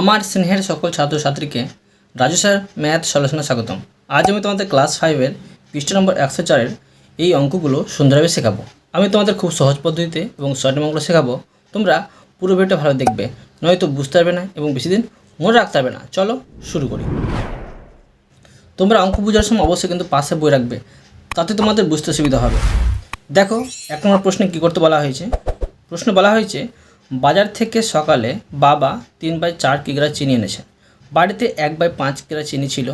আমার স্নেহের সকল ছাত্রছাত্রীকে রাজু স্যার, ম্যাথ সলিউশনে স্বাগতম। আজ আমি তোমাদের ক্লাস ফাইভের পৃষ্ঠা নম্বর একশো চারের এই অঙ্কগুলো সুন্দরভাবে শেখাবো। আমি তোমাদের খুব সহজ পদ্ধতিতে এবং শর্ট অঙ্কগুলো শেখাবো। তোমরা পুরো ভিডিওটা ভালো দেখবে, নয়তো বুঝতে পারবে না এবং বেশি দিন মনে রাখতে পারবে না। চলো শুরু করি। তোমরা অঙ্ক বোঝার সময় অবশ্যই কিন্তু পাশে বই রাখবে, তাতে তোমাদের বুঝতে সুবিধা হবে। দেখো, এক নম্বর প্রশ্নে কী করতে বলা হয়েছে? প্রশ্ন বলা হয়েছে বাজার থেকে সকালে বাবা তিন বাই চার কিগ্রা চিনি এনেছেন। বাড়িতে এক বাই পাঁচ কিগ্রা চিনি ছিল।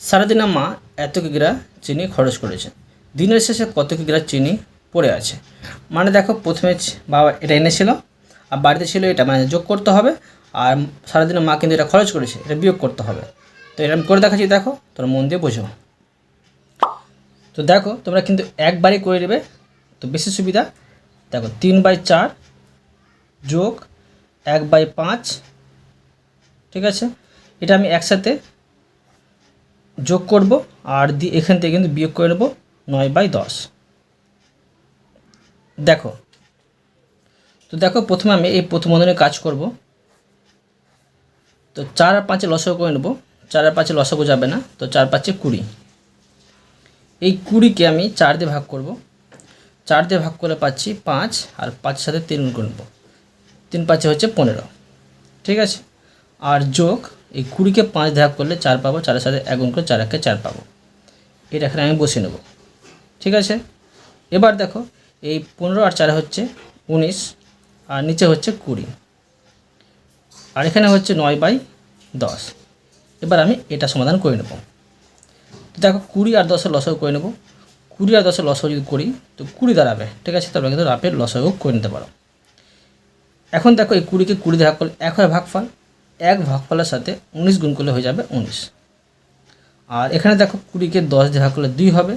সারাদিনে মা এত কিগ্রা চিনি খরচ করেছে দিনের শেষে কত কিগ্রা চিনি পড়ে আছে। মানে দেখো, প্রথমে বাবা এটা এনেছিল, আর বাড়িতে ছিল এটা। মানে যোগ করতে হবে, আর সারাদিনে মা কিন্তু এটা খরচ করেছে, এটা বিয়োগ করতে হবে। তো এটা আমি করে দেখাচ্ছি, দেখো, তোমরা মন দিয়ে বোঝো। তো দেখো, তোমরা কিন্তু একবারই করে নেবে, তো বেশি সুবিধা। দেখো, তিন বাই চার যোগ এক বাই পাঁচ, ঠিক আছে? এটা আমি একসাথে যোগ করব আর দি এখান থেকে কিন্তু বিয়োগ করে নেব নয় বাই দশ। দেখো, তো দেখো প্রথমে আমি এই প্রথম বন্ধনে কাজ করব। তো চার আর পাঁচে লসগু করে নেব। চার আর পাঁচে লসগু যাবে না, তো চার পাঁচে কুড়ি। এই কুড়িকে আমি চার দিয়ে ভাগ করব। চার দিয়ে ভাগ করে পাচ্ছি পাঁচ আর পাঁচের সাথে তিন গুণ করে নেব। তিন পাঁচে হচ্ছে পনেরো। ঠিক আছে? আর যোগ, এই কুড়িকে পাঁচ ভাগ করলে চার পাবো, চারের সাথে এক গুণ করে চার একে চার পাবো। এটা এখানে আমি বসিয়ে নেব। ঠিক আছে? এবার দেখো, এই পনেরো আর চারে হচ্ছে উনিশ, আর নিচে হচ্ছে কুড়ি। আর এখানে হচ্ছে নয় বাই দশ। এবার আমি এটা সমাধান করে নেব। দেখো, কুড়ি আর দশের লসও করে নেব। কুড়ি আর দশের লসও যদি করি, তো কুড়ি দাঁড়াবে। ঠিক আছে? তারপরে কিন্তু রাপের লসও করে নিতে পারো। এখন দেখো এই কুড়িকে কুড়ি ভাগ করলে এক হয় ভাগফল, এক ভাগফলের সাথে উনিশ গুণ করলে হয়ে যাবে উনিশ। আর এখানে দেখো কুড়িকে দশ দিয়ে ভাগ করলে দুই হবে,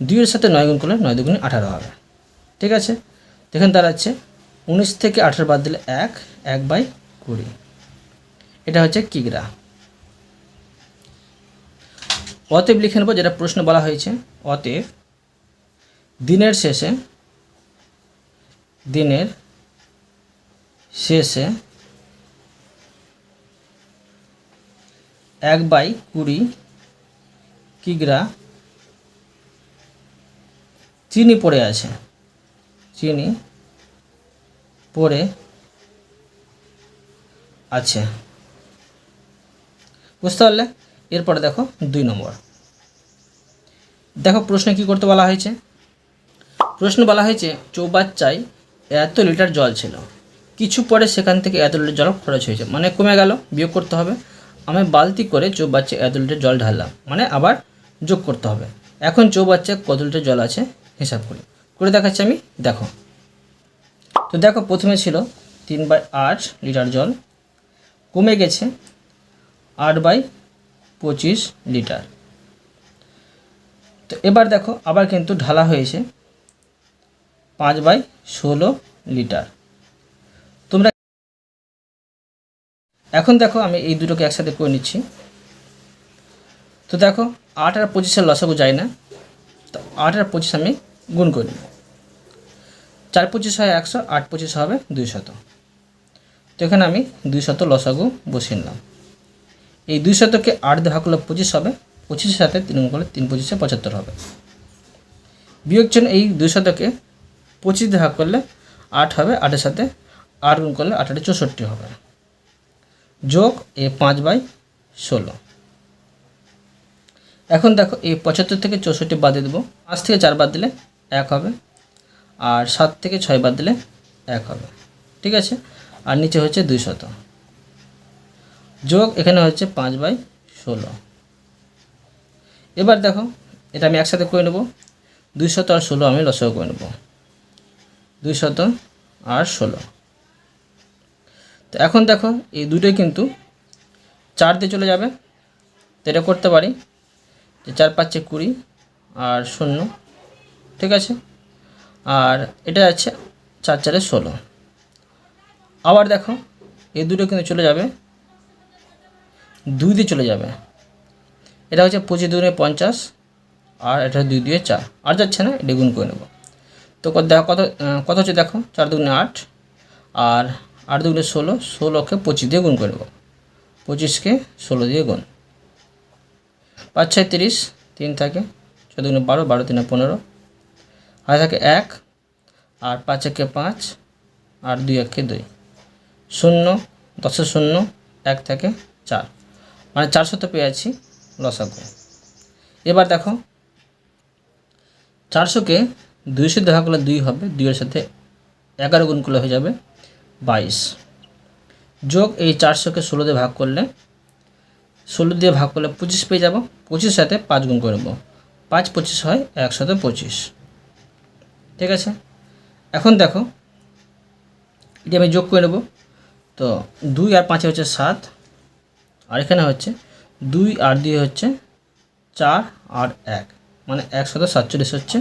দুইয়ের সাথে নয় গুণ করলে নয় দুগুণে আঠারো হবে। ঠিক আছে? এখানে দাঁড়াচ্ছে, উনিশ থেকে আঠারো বাদ দিলে এক এক বাই কুড়ি। এটা হচ্ছে কিগ্রা অতএব লিখে নেব যেটা প্রশ্ন বলা হয়েছে, অতএব দিনের শেষে, দিনের শেষে এক বাই কুড়ি কিগ্রা চিনি পড়ে আছে। চিনি পড়ে আছে। বুঝতে পারলে? এরপরে দেখো দুই নম্বর। দেখো প্রশ্নে কি করতে বলা হয়েছে? প্রশ্ন বলা হয়েছে, চৌবাচ্চায় এত লিটার জল ছিল। কিছু পরে সেখান থেকে এত লিটার জল খরচ হয়েছে মানে কমে গেল, বিয়োগ করতে হবে। আমি বালতি করে চৌবাচ্চায় এত লিটার জল ঢাললাম। মানে আবার যোগ করতে হবে। এখন চৌবাচ্চায় কত লিটার জল আছে, হিসাব করি। করে দেখাচ্ছি আমি, দেখো। তো দেখো, প্রথমে ছিল তিন বাই আট লিটার জল। কমে গেছে আট বাই পঁচিশ লিটার। তো এবার দেখো, আবার কিন্তু ঢালা হয়েছে পাঁচ বাই ষোলো লিটার। এখন দেখো আমি এই দুটোকে একসাথে করে নিচ্ছি। তো দেখো, আট আর পঁচিশের লসাগু যায় না। তো আট আর পঁচিশ আমি গুণ করে চার পঁচিশ হয় একশো, আট পঁচিশ হবে দুই শত। তো এখানে আমি দুই শত লসাগু বসিয়ে নিলাম। এই দুই শতকে আট ভাগ করলে পঁচিশ হবে, পঁচিশের সাথে তিন গুণ করলে তিন পঁচিশে পঁচাত্তর হবে। বিয়োগ এই দুই শতকে পঁচিশ দিয়ে করলে আট হবে, আটের সাথে আট গুণ করলে আট আটে চৌষট্টি হবে। যোগ এ পাঁচ বাই ষোলো। এখন দেখো এই পঁচাত্তর থেকে চৌষট্টি বাদ দিয়ে দেবো। পাঁচ থেকে চার বাদ দিলে এক হবে। আর সাত থেকে ছয় বাদ দিলে এক হবে। ঠিক আছে? আর নিচে হচ্ছে দুই শত। যোগ এখানে হচ্ছে পাঁচ বাই ষোলো। এবার দেখো, এটা আমি একসাথে করে নেব। দুই শত আর ষোলো আমি লসও করে নেব। দুই শত আর ষোলো। তো এখন দেখো, এই দুটোই কিন্তু চার দিয়ে চলে যাবে। তো এটা করতে পারি যে চার পাঁচে কুড়ি আর শূন্য, ঠিক আছে? আর এটা আছে চার চারে ষোলো। আবার দেখো, এই দুটো কিন্তু চলে যাবে, দুই দিয়ে চলে যাবে। এটা হচ্ছে পঁচিশ দুগুণে পঞ্চাশ আর এটা দুই দিয়ে চার। আর যাচ্ছে না, এটা গুণ করে নেব। তো দেখো, কত কত হচ্ছে দেখো? চার দুগুণে আট। আর আট দুগুণে ষোলো, ষোলোকে পঁচিশ দিয়ে গুণ করে নেব পঁচিশকে ষোলো দিয়ে গুণ। পাঁচ ছয় তিরিশ, তিন থাকে চোদ্দ গুণে বারো বারো তিনে পনেরো। হাতে থাকে এক, আর পাঁচ একে পাঁচ, আর দুই একে দুই। শূন্য, দশে শূন্য, এক থেকে চার। মানে চারশো তো পেয়েছি লসাগু। এবার দেখো, চারশোকে দুইশো ভাগ করলে দুই হবে, দুইয়ের সাথে এগারো গুণ করলে হয়ে যাবে বাইশ। যোগ এই চারশোকে ষোলো দিয়ে ভাগ করলে, ষোলো দিয়ে ভাগ করলে পঁচিশ পেয়ে যাব পঁচিশ সাথে পাঁচ গুণ করে নেব। পাঁচ পঁচিশ হয় একসাথে পঁচিশ। ঠিক আছে? এখন দেখো, এটি আমি যোগ করে নেব। তো দুই আর পাঁচে হচ্ছে সাত, আর এখানে হচ্ছে দুই আর দুই হচ্ছে চার আর এক মানে একশত সাতচল্লিশ হচ্ছে,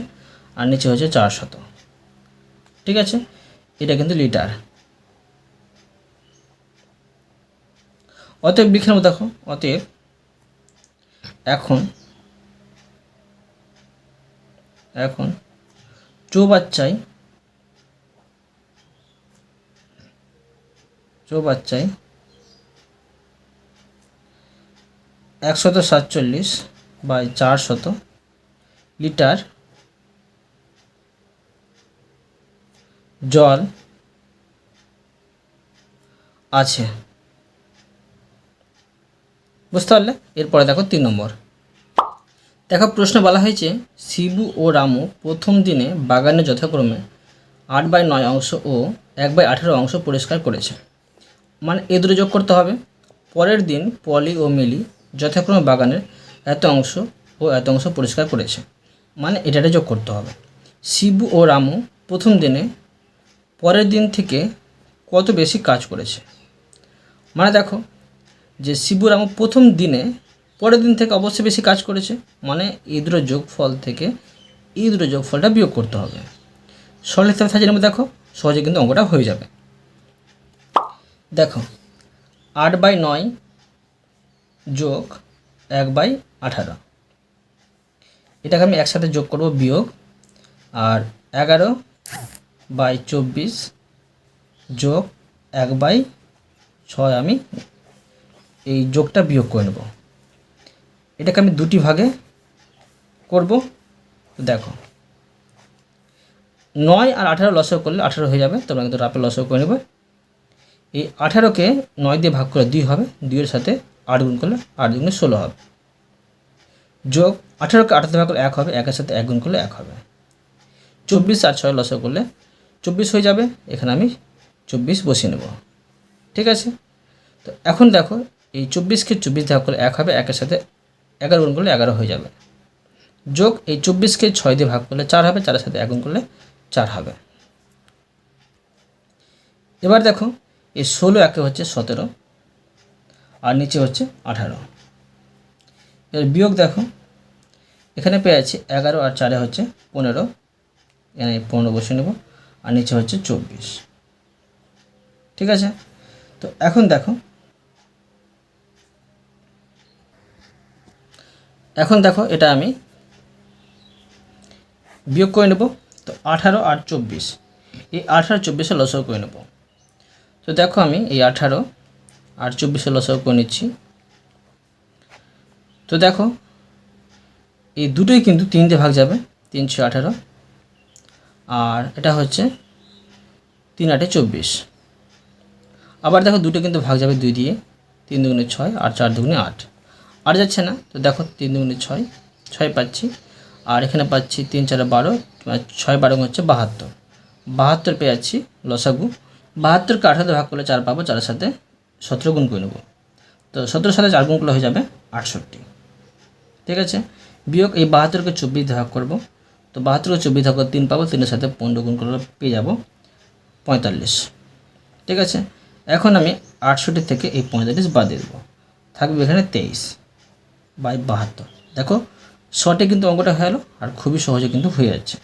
আর নিচে হচ্ছে চার শত ঠিক আছে? এটা কিন্তু লিটার। অতএব লিখে নেব, দেখো, অতএব এখন এখন চৌবাচ্চায় চৌবাচ্চায় একশত সাতচল্লিশ বাই চার শত লিটার জল আছে। বুঝতে পারলে? এরপরে দেখো তিন নম্বর। দেখো, প্রশ্ন বলা হয়েছে, শিবু ও রামু প্রথম দিনে বাগানে যথাক্রমে আট বাই নয় অংশ ও এক বাই আঠেরো অংশ পরিষ্কার করেছে। মানে এ দুটো যোগ করতে হবে। পরের দিন পলি ও মিলি যথাক্রমে বাগানের এত অংশ ও এত অংশ পরিষ্কার করেছে। মানে এটাটা যোগ করতে হবে। শিবু ও রামু প্রথম দিনে পরের দিন থেকে কত বেশি কাজ করেছে? মানে দেখো যে শিবু রামু প্রথম দিনে, পরের দিন থেকে অবশ্যই বেশি কাজ করেছে মানে এই দুটো যোগফল থেকে এই দুটো যোগফলটা বিয়োগ করতে হবে। সরল হিসাবে সাজিয়ে নেব, দেখো, সহজে কিন্তু অঙ্কটা হয়ে যাবে। দেখো, আট বাই নয় যোগ এক বাই আঠারো। এটাকে আমি একসাথে যোগ করব বিয়োগ, আর এগারো বাই চব্বিশ যোগ এক বাই ছয় আমি এই যোগটা বিয়োগ করে নেব। এটাকে আমি দুটি ভাগে করব। দেখো, নয় আর আঠারো লসও করলে আঠারো হয়ে যাবে, তোমরা কিন্তু রাপে লসও করে নেবে। এই আঠারোকে নয় দিয়ে ভাগ করে দুই হবে, দুইয়ের সাথে আট গুণ করলে আট গুণে ষোলো হবে। যোগ আঠারোকে আঠারো ভাগ করলে এক হবে, একের সাথে এক গুণ করলে এক হবে। চব্বিশ আর ছয় লসও করলে চব্বিশ হয়ে যাবে, এখানে আমি চব্বিশ বসিয়ে নেব। ঠিক আছে? তো এখন দেখো এই চব্বিশকে চব্বিশ ভাগ করলে এক হবে, একের সাথে এগারো গুণ করলে এগারো হয়ে যাবে। যোগ এই চব্বিশকে ছয় দিয়ে ভাগ করলে চার হবে, চারের সাথে এক গুণ করলে চার হবে। এবার দেখো, এই ষোলো একে হচ্ছে সতেরো, আর নিচে হচ্ছে আঠারো। এর বিয়োগ দেখো, এখানে পেয়ে আছে এগারো আর চারে হচ্ছে পনেরো, এখানে পনেরো বসে নেব, আর নিচে হচ্ছে চব্বিশ। ঠিক আছে? তো এখন দেখো এখন দেখো এটা আমি বিয়োগ করে নেব। তো আঠারো আর চব্বিশ। এই আঠারো চব্বিশে লসও করে নেব। তো দেখো আমি এই আঠারো আর চব্বিশে লসও করে নিচ্ছি। তো দেখো, এই দুটোই কিন্তু তিন দিয়ে ভাগ যাবে, তিন তিনশো আঠারো। আর এটা হচ্ছে তিন আটে চব্বিশ। আবার দেখো দুটো কিন্তু ভাগ যাবে দুই দিয়ে, তিন দুগুণে ছয় আর চার দুগুণে আট। আর যাচ্ছে না। তো দেখো, তিন দুগুণে ছয় ছয় পাচ্ছি। আর এখানে পাচ্ছি তিন চারে বারো ছয় বারো হচ্ছে বাহাত্তর। বাহাত্তর পেয়ে যাচ্ছি লসাগু। বাহাত্তরকে আঠারো ভাগ করলে চার পাবো, চারের সাথে সতেরো গুণ করে নেব। তো সতেরোর সাথে চার গুণ করলে হয়ে যাবে আটষট্টি। ঠিক আছে? বিয়োগ এই বাহাত্তরকে চব্বিশ ভাগ করব। তো বাহাত্তরকে চব্বিশ ভাগ করে তিন পাবো, তিনের সাথে পনেরো গুণ করলে পেয়ে যাব পঁয়তাল্লিশ। ঠিক আছে? এখন আমি আটষট্টি থেকে এই পঁয়তাল্লিশ বাদ দিয়ে দেবো। থাকবে এখানে তেইশ। বাই বাহাত্তর। দেখো, শর্টে কিন্তু অঙ্কটা হয়ে গেলো আর খুবই সহজে কিন্তু হয়ে যাচ্ছে।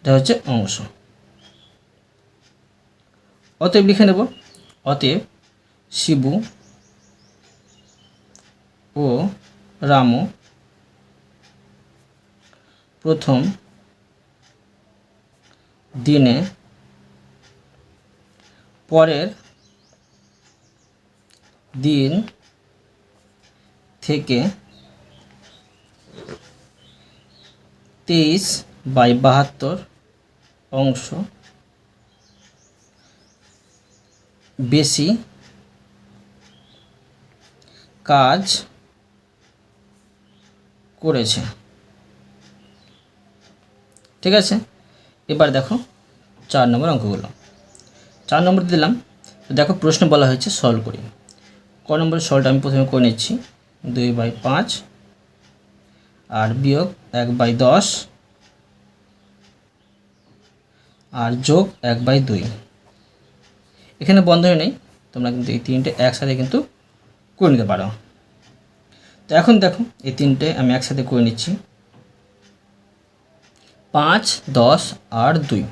এটা হচ্ছে অংশ। অতএব লিখে নেব, অতএব শিবু ও রামু প্রথম দিনে পরের দিন থেকে তেইশ বাই বাহাত্তর অংশ বেশি কাজ করেছে। ঠিক আছে? এবার দেখো চার নম্বর অঙ্কগুলো। চার নম্বর দিলাম। দেখো প্রশ্ন বলা হয়েছে সলভ করি। ক নম্বরের সলটা আমি প্রথমে করে নিচ্ছি। দুই বাই পাঁচ আর বিয়োগ এক বাই দশ। আর যোগ এক বাই দুই। এখানে বন্ধনী নেই, তোমরা কিন্তু এই তিনটে একসাথে কিন্তু করে নিতে পারো। তো এখন দেখো, এই তিনটে আমি একসাথে করে নিচ্ছি। পাঁচ, দশ আর দুই।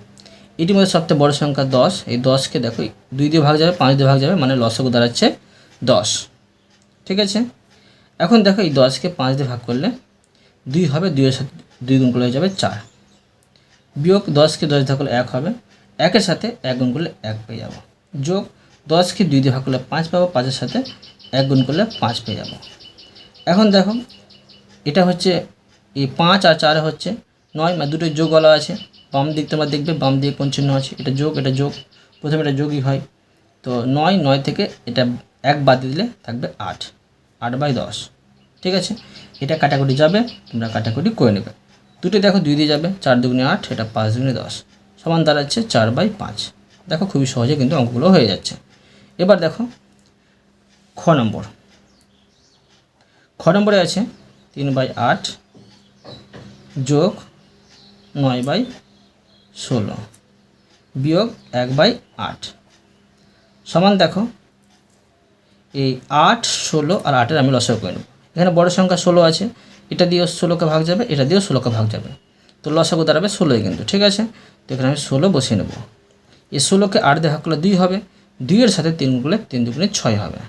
এটির মধ্যে সবচেয়ে বড় সংখ্যা দশ। এই দশকে দেখো, দুই দিয়ে ভাগ যাবে, পাঁচ দিয়ে ভাগ যাবে মানে লসগু দাঁড়াচ্ছে দশ। ঠিক আছে? এখন দেখো, এই দশকে পাঁচ দিয়ে ভাগ করলে দুই হবে, দুইয়ের সাথে দুই গুণ করলে হয়ে যাবে চার। বিয়োগ দশকে দশ ভাগ করলে এক হবে, একের সাথে এক গুণ করলে এক পেয়ে যাব। যোগ দশকে দুই দিয়ে ভাগ করলে পাঁচ পাবো, পাঁচের সাথে এক গুণ করলে পাঁচ পেয়ে যাব। এখন দেখো, এটা হচ্ছে এই পাঁচ আর চার হচ্ছে নয় মানে দুটো যোগ বলা আছে। বাম দিক তোমরা দেখবে, বাম দিকে কোন চিহ্ন আছে। এটা যোগ এটা যোগ, প্রথমে এটা যোগই হয়। তো নয় নয় থেকে এটা এক বাদ দিলে থাকবে আট আট বাই দশ। ঠিক আছে? এটা কাটাকুটি যাবে, তোমরা কাটাকুটি করে নেবে। দুটো দেখো, দুই দিয়ে যাবে, চার দুগুণে আট, এটা পাঁচ দুগুণে দশ। সমান দাঁড়াচ্ছে চার বাই পাঁচ। দেখো, খুবই সহজে কিন্তু অঙ্কগুলো হয়ে যাচ্ছে। এবার দেখো, খ নম্বর। খ নম্বরে আছে তিন বাই আট যোগ নয় বাই ষোলো, বিয়োগ এক বাই আট। সমান দেখো, এই আট, ষোলো আর আটের আমি লসও করে নেব। এখানে বড় সংখ্যা ষোলো আছে, এটা দিয়েও ষোলোকে ভাগ যাবে, এটা দিয়েও ষোলোকে ভাগ যাবে। তো লসাগু দাঁড়াবে ষোলোই কিন্তু, ঠিক আছে? তো এখানে আমি ষোলো বসিয়ে নেব। এই ষোলোকে আট ভাগ করলে দুই হবে, দুইয়ের সাথে তিন গুণ করলে তিন দুগুণে ছয় হবে।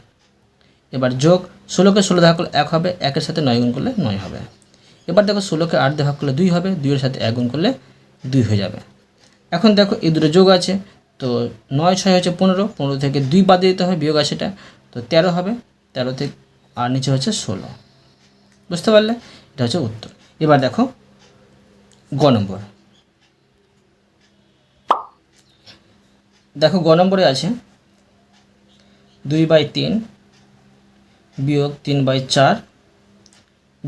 এবার যোগ, ষোলোকে ষোলো দেখা করলে এক হবে, একের সাথে নয় গুণ করলে নয় হবে। এবার দেখো ষোলোকে আট ভাগ করলে দুই হবে, দুইয়ের সাথে এক গুণ করলে দুই হয়ে যাবে। এখন দেখো এই দুটো যোগ আছে, তো নয়, ছয় হচ্ছে পনেরো পনেরো থেকে দুই বাদ দিতে হবে, বিয়োগ আছে এটা, তো তেরো হবে, তেরো থেকে আর নিচে হচ্ছে ষোলো। বুঝতে পারলে? এটা হচ্ছে উত্তর। এবার দেখো, গ নম্বর। দেখো, গ নম্বরে আছে দুই বাই তিন বিয়োগ তিন বাই চার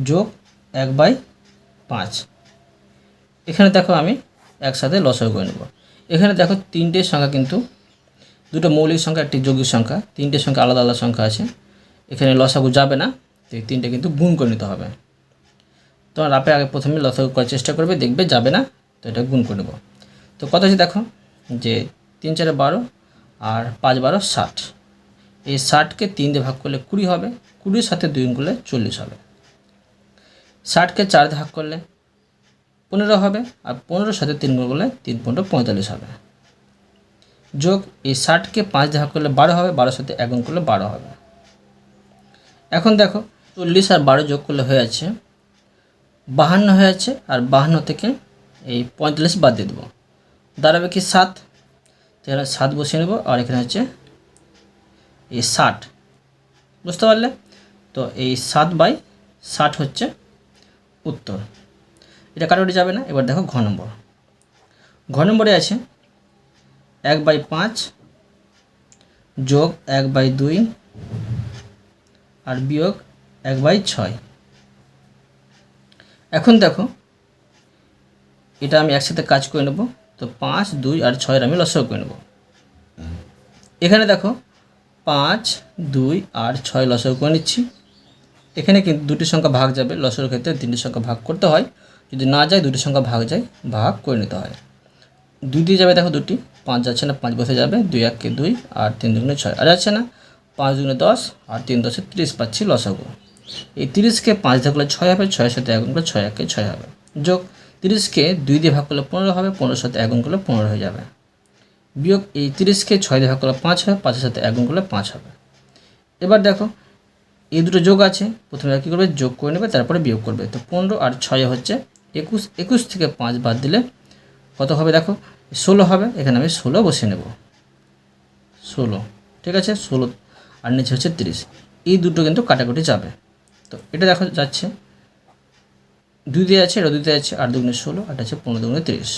যোগ এক বাই পাঁচ। এখানে দেখো আমি একসাথে লসও করে নেব। এখানে দেখো তিনটে সংখ্যা কিন্তু, দুটো মৌলিক সংখ্যা একটি যৌগিক সংখ্যা। তিনটে সংখ্যা আলাদা আলাদা সংখ্যা আছে। এখানে লসাগু যাবে না, তো এই তিনটে কিন্তু গুণ করে নিতে হবে। তো আপে আগে প্রথমে লসাগু করার চেষ্টা করবে, দেখবে যাবে না, তো এটা গুণ করে নেব। তো কত আছে দেখো, যে তিন চারে বারো আর পাঁচ বারো ষাট। এই ষাটকে তিন দিয়ে ভাগ করলে কুড়ি হবে, কুড়ির সাথে দুই গুণ করলে চল্লিশ হবে। ষাটকে চার ভাগ করলে পনেরো হবে, আর পনেরোর সাথে তিন গুণ করলে তিন পনেরো পঁয়তাল্লিশ হবে। যোগ, এই ষাটকে পাঁচ ভাগ করলে বারো হবে, বারোর সাথে এক গুণ করলে বারো হবে। এখন দেখো, চল্লিশ আর বারো যোগ করলে হয়ে যাচ্ছে বাহান্ন হয়ে যাচ্ছে, আর বাহান্ন থেকে এই পঁয়তাল্লিশ বাদ দিয়ে দেবো। দাঁড়াবে কি সাত? তাহলে সাত বসিয়ে নেব, আর এখানে হচ্ছে এই ষাট। বুঝতে পারলে? তো এই সাত বাই ষাট হচ্ছে উত্তর। এটা কাটাকুটি যাবে না, এবার দেখো ঘ নম্বর। ঘ নম্বরে আছে এক বাই পাঁচ যোগ এক বাই দুই আর বিয়োগ এক বাই ছয়। এখন দেখো, এটা আমি একসাথে কাজ করে নেব, তো পাঁচ, দুই আর ছয়ের আমি লসও করে নেব। এখানে দেখো, পাঁচ, দুই আর ছয় লসও করে নিচ্ছি। এখানে কিন্তু দুটি সংখ্যা ভাগ যাবে, লসের ক্ষেত্রে তিনটি সংখ্যা ভাগ করতে হয়। যদি না যায়, দুটি সংখ্যা ভাগ যায়, ভাগ করে নিতে হয়। দুই দিয়ে যাবে দেখো দুটি, পাঁচ যাচ্ছে না, পাঁচ বসে যাবে, দুই এককে দুই আর তিন দুগুণে ছয়। আর যাচ্ছে না পাঁচ দুগুণে দশ আর তিন দশে তিরিশ পাচ্ছি লসাগু। এই তিরিশকে পাঁচ দিয়ে করলে ছয় হবে, ছয়ের সাথে এগুণ করলে ছয় একে ছয় হবে। যোগ, তিরিশকে দুই দিয়ে ভাগ করলে পনেরো হবে, পনেরোর সাথে এগুণ করলে পনেরো হয়ে যাবে। বিয়োগ এই তিরিশকে ছয় দিয়ে ভাগ করলে পাঁচ হবে, পাঁচের সাথে এগুণ করলে পাঁচ হবে। এবার দেখো, এই দুটো যোগ আছে, প্রথমে কী করবে? যোগ করে নেবে, তারপরে বিয়োগ করবে। তো পনেরো আর ছয় হচ্ছে একুশ একুশ থেকে পাঁচ বাদ দিলে কত হবে দেখো? ষোলো হবে, এখানে আমি ষোলো বসে নেব। ষোলো, ঠিক আছে? ষোলো আর নিচে হচ্ছে তিরিশ। এই দুটো কিন্তু কাটাকুটি যাবে। তো এটা দেখা যাচ্ছে। দুই দিয়ে আছে, এটা দুই দিয়ে আছে, আট দুগুণে ষোলো, আট আছে পনেরো দুগুণে তিরিশ।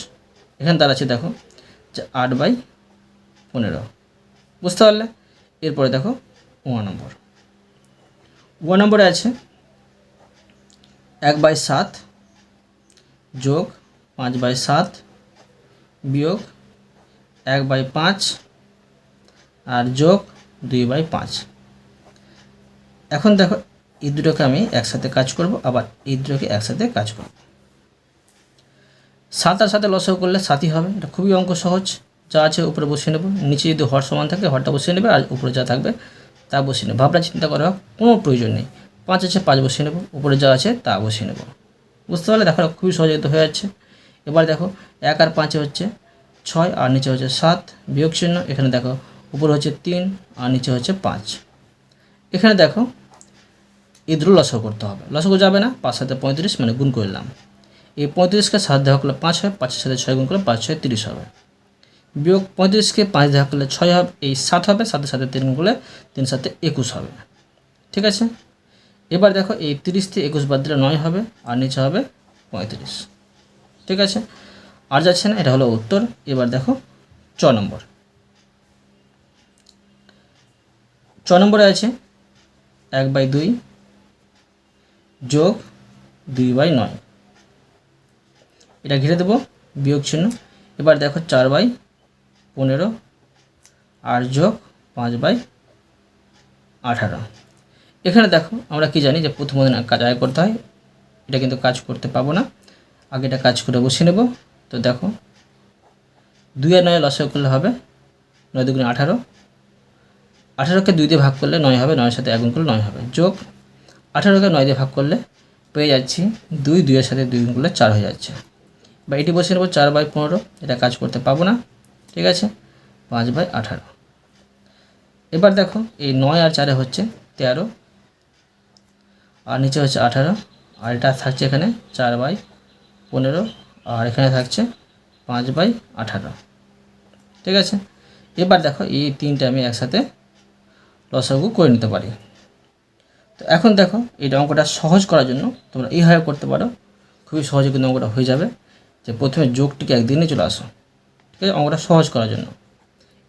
এখানে তার আছে দেখো যে আট বাই পনেরো। বুঝতে পারলে? এরপরে দেখো ওয়া নম্বর। ওয়া নম্বরে আছে এক বাই সাত যোগ পাঁচ বাই সাত বিয়োগ এক বাই পাঁচ আর যোগ দুই বাই পাঁচ। এখন দেখো, এই দুটোকে আমি একসাথে কাজ করব, আবার এই দুটোকে একসাথে কাজ করব। সাত আর সাথে লসও করলে সাতই হবে, এটা খুবই অঙ্ক সহজ। যা আছে উপরে বসিয়ে নেব, নিচে যদি হর সমান থাকে, হরটা বসিয়ে নেবে, আর উপরে যা থাকবে, তা বসিয়ে নেবে। ভাবনা চিন্তা করার কোনো প্রয়োজন নেই। পাঁচ আছে, পাঁচ বসিয়ে নেব, উপরে যা আছে, তা বসিয়ে নেব। বুঝতে পারলে দেখো, খুবই সহজে হয়ে যাচ্ছে। এবার দেখো, এক আর পাঁচে হচ্ছে ছয়, আর নিচে হচ্ছে সাত, বিয়োগ চিহ্ন, এখানে দেখো উপরে হচ্ছে তিন আর নিচে হচ্ছে পাঁচ। এখানে দেখো এই দুটো লসাগু করতে হবে। লসাগু যাবে না, পাঁচ সাথে পঁয়ত্রিশ মানে গুণ করলাম এই পঁয়ত্রিশকে সাত দেওয়া করলে পাঁচ হয়, পাঁচের সাথে ছয় গুণ করলে পাঁচ ছয় তিরিশ হবে। বিয়োগ পঁয়ত্রিশকে পাঁচ দেওয়া করলে ছয় হবে, এই সাত হবে, সাতের সাথে তিন গুণ করলে তিন সাথে একুশ হবে। ঠিক আছে? এবার দেখো, এই তিরিশ থেকে একুশ বাদ দিলে নয় হবে, আর নিচে হবে পঁয়ত্রিশ। ঠিক আছে? আর যাচ্ছে না, এটা হলো উত্তর। এবার দেখো, চ নম্বর। ছ নম্বরে আছে এক বাই দুই যোগ দুই বাই নয়। এটা ঘিরে দেবো বিয়োগ চিহ্ন। এবার দেখো চার বাই পনেরো আর যোগ পাঁচ বাই আঠারো। এখানে দেখো আমরা কি জানি যে প্রথম দিন কাজ আয় করতে হয়, এটা কিন্তু কাজ করতে পাবো না। আগে এটা কাজ করে বসিয়ে নেব। তো দেখো দুই আর নয় লসাগু করলে হবে নয় দুগুণে আঠারো। আঠারোকে দুই দিয়ে ভাগ করলে নয় হবে, নয়ের সাথে এগুণ করলে নয় হবে। যোগ আঠারোকে নয় দিয়ে ভাগ করলে পেয়ে যাচ্ছি দুই, দুইয়ের সাথে দুই গুণ করলে চার হয়ে যাচ্ছে। বা এটি বসে নেব চার বাই পনেরো, এটা কাজ করতে পাবো না, ঠিক আছে? পাঁচ বাই আঠারো। এবার দেখো, এই নয় আর চারে হচ্ছে তেরো, আর নিচে হচ্ছে আঠারো, আর এটা থাকছে এখানে চার বাই পনেরো, আর এখানে থাকছে পাঁচ বাই আঠারো। ঠিক আছে? এবার দেখো, এই তিনটে আমি একসাথে লসাগু করে নিতে পারি। তো এখন দেখো, এই অঙ্কটা সহজ করার জন্য তোমরা এইভাবে করতে পারো। খুবই সহজে কিন্তু অঙ্কটা হয়ে যাবে যে প্রথমে যোগটিকে একদিনে চলে আসো। ঠিক আছে? অঙ্কটা সহজ করার জন্য।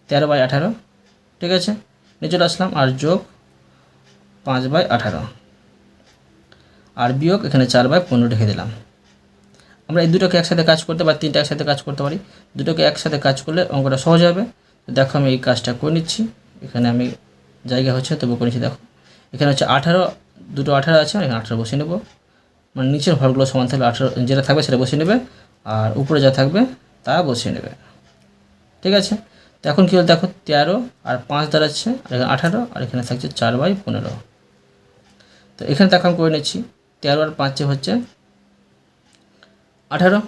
তেরো বাই আঠারো। ঠিক আছে? নিয়ে চলে আসলাম আর যোগ পাঁচ বাই আঠারো। আর বিয়োগ এখানে চার বাই পনেরো রেখে দিলাম। আমরা এই দুটোকে একসাথে কাজ করতে বা তিনটা একসাথে কাজ করতে পারি। দুটোকে একসাথে কাজ করলে অঙ্কটা সহজ হবে। দেখো আমি এই কাজটা করে নিচ্ছি। এখানে আমি জায়গা হচ্ছে, তবু করে নিচ্ছি দেখো। এখানে হচ্ছে আঠারো, দুটো আঠারো আছে, এখানে আঠারো বসিয়ে নেব। মানে নিচের ঘরগুলো সমান থাকলে আঠারো, যেটা থাকবে সেটা বসিয়ে নেবে, আর উপরে যা থাকবে তা বসিয়ে নেবে। ঠিক আছে? তো এখন কী হলো দেখো তেরো আর পাঁচ দাঁড়াচ্ছে আর এখানে আঠারো, আর এখানে থাকছে চার বাই পনেরো। তো এখানে দেখো আমি করে নিচ্ছি, তেরো আর পাঁচে হচ্ছে আঠারো।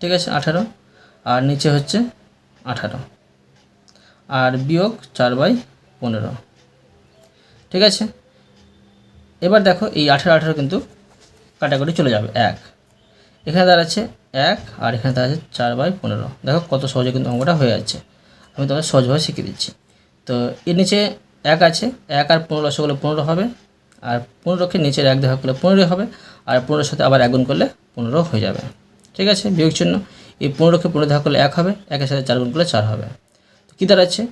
ঠিক আছে? আঠারো। আর নিচে হচ্ছে আঠারো। আর বিয়োগ চার বাই পনেরো। ঠিক আছে? এবার দেখো এই আঠারো আঠারো কিন্তু কাটাকুটি চলে যাবে, এক। এখানে দাঁড়াচ্ছে এক আর এখানে দাঁড়াচ্ছে চার বাই পনেরো। দেখো কত সহজে কিন্তু অঙ্কটা হয়ে যাচ্ছে। আমি তোমাদের সহজভাবে শিখিয়ে দিচ্ছি। তো এর নিচে এক আছে, এক আর পনেরো করলে পনেরো হবে আর পনেরোকে নিচের এক দেখা করলে পনেরো হবে আর পনেরোর সাথে আবার একগুণ করলে পনেরো হয়ে যাবে। ঠিক আছে? বিয়োগ চিহ্ন এই পনেরোকে পনেরো দেখা করলে এক হবে, একের সাথে চার গুণ করলে চার হবে। কী দাঁড়াচ্ছে?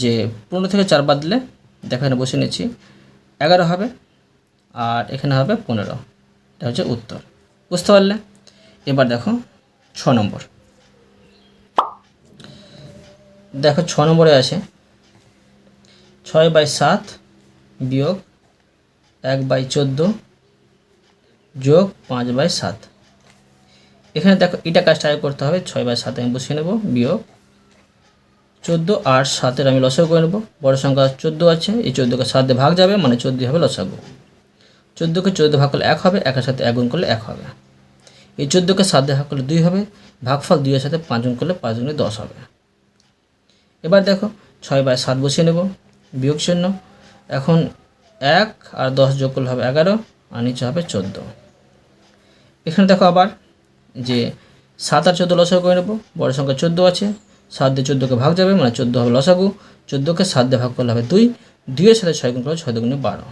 যে পনেরো থেকে চার বাদ দিলে দেখো এখানে বসে নিচ্ছি এগারো হবে আর এখানে হবে পনেরো। এটা হচ্ছে উত্তর। বুঝতে পারলে? এবার দেখো ছ নম্বর। দেখো ছ নম্বরে আছে ছয় বাই সাত বিয়োগ এক বাই চোদ্দ যোগ পাঁচ বাই সাত। এখানে দেখো এটা কাজটা আগে করতে হবে। ছয় বাই সাত আমি বসিয়ে নেব বিয়োগ চোদ্দ আর সাতের আমি লসাগু করে নেব। বড় সংখ্যা চোদ্দ আছে, এই চোদ্দোকে সাত ভাগ যাবে মানে চোদ্দোই হবে লসাগু। চোদ্দোকে চোদ্দ ভাগ করলে এক হবে, একের সাথে এক গুণ করলে এক হবে। এই চোদ্দোকে সাত ভাগ করলে দুই হবে, ভাগফল দুইয়ের সাথে পাঁচ গুণ করলে পাঁচ গুণে দশ হবে। এবার দেখো, ছয় বাই সাত বসিয়ে নেব, বিয়োগ চিহ্ন। এখন এক আর দশ যোগ করলে হবে এগারো, আর নিচে হবে চোদ্দ। এখানে দেখো আবার যে সাত আর চোদ্দ লসাগু করে নেব, বড় সংখ্যা চোদ্দ আছে সাত দিয়ে চোদ্দোকে ভাগ যাবে মানে চোদ্দ হবে লসাগু, চোদ্দোকে সাত দিয়ে ভাগ করলে হবে দুই, দুইয়ের সাথে ছয় গুণ করলে ছয় দুগুণে বারো।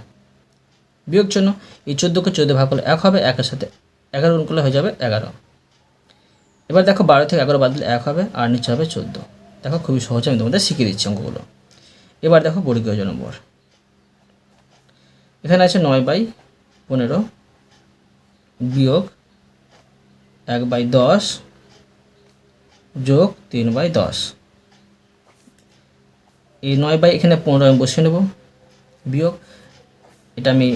বিয়োগ চিহ্ন, এই চোদ্দোকে চোদ্দ ভাগ করলে এক হবে, একের সাথে এগারো গুণ করলে হয়ে যাবে এগারো। এবার দেখো বারো থেকে এগারো বাদ দিলে এক হবে, আর নিচে হবে চোদ্দ। দেখো খুবই সহজে, আমি তোমাদের শিখিয়ে দিচ্ছি অঙ্কগুলো। এবার দেখো বর্গীয় নম্বর। এখানে আছে নয় বাই পনেরো বিয়োগ এক বাই দশ যোগ তিন বাই দশ। এই নয় বাই এখানে পনেরো আমি বসিয়ে নেব। বিয়োগ, এটা আমি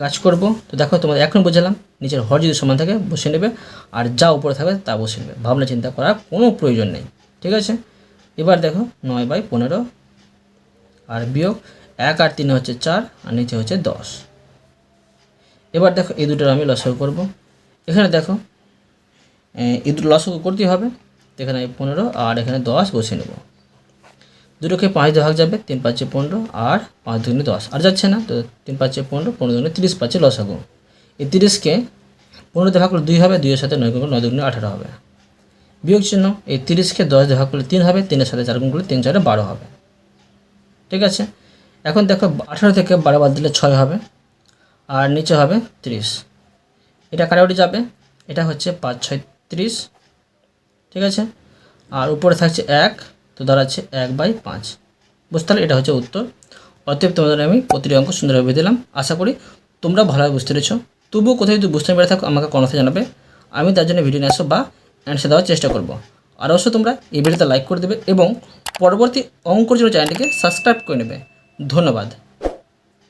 কাজ করব। তো দেখো তোমাদের এখন বোঝালাম, নিচের হর যদি সমান থাকে বসিয়ে নেবে, আর যা উপরে থাকবে তা বসিয়ে নেবে। ভাবনা চিন্তা করার কোনো প্রয়োজন নেই, ঠিক আছে? এবার দেখো নয় বাই পনেরো, আর বিয়োগ এক আর তিন হচ্ছে চার, আর নিচে হচ্ছে দশ। এবার দেখো এই দুটোর আমি লসক করব। এখানে দেখো এই দুটো লসক করতেই হবে। এখানে পনেরো আর এখানে দশ বসে নেব। দুটোকে পাঁচ দিয়ে ভাগ যাবে, তিন পাঁচে পনেরো আর পাঁচ দুগুণে দশ। আর যাচ্ছে না, তো তিন পাঁচে পনেরো পনেরো দুগুণে তিরিশ, পাঁচে লসাগু। এই তিরিশকে পনেরো ভাগ করলে দুই হবে, দুইয়ের সাথে নয় গুণ নয় দুগুণে আঠারো হবে। বিয়োগ চিহ্ন, এই তিরিশকে দশ ভাগ করলে তিন হবে, তিনের সাথে চার গুণ করলে তিন চারে বারো হবে। ঠিক আছে? এখন দেখো আঠারো থেকে বারো বাদ দিলে ছয় হবে, আর নিচে হবে তিরিশ। এটা কাটাকুটি যাবে, এটা হচ্ছে পাঁচ, ছয়, তিরিশ। ঠিক আছে? আর উপরে থাকছে এক, তো দাঁড়াচ্ছে এক বাই পাঁচ। বুঝতে পারলে? এটা হচ্ছে উত্তর। অতএব তোমাদের আমি প্রতিটি অঙ্ক সুন্দরভাবে দিলাম। আশা করি তোমরা ভালোভাবে বুঝতে পেরেছ। তবুও কোথাও যদি বুঝতে পেরে থাকো, আমাকে কমেন্টে জানাবে। আমি তার জন্য ভিডিও নিয়ে বা অ্যান্সার দেওয়ার চেষ্টা করব। আর অবশ্যই তোমরা এই ভিডিওতে লাইক করে দেবে এবং পরবর্তী অঙ্কর জন্য চ্যানেলটিকে সাবস্ক্রাইব করে নেবে। ধন্যবাদ।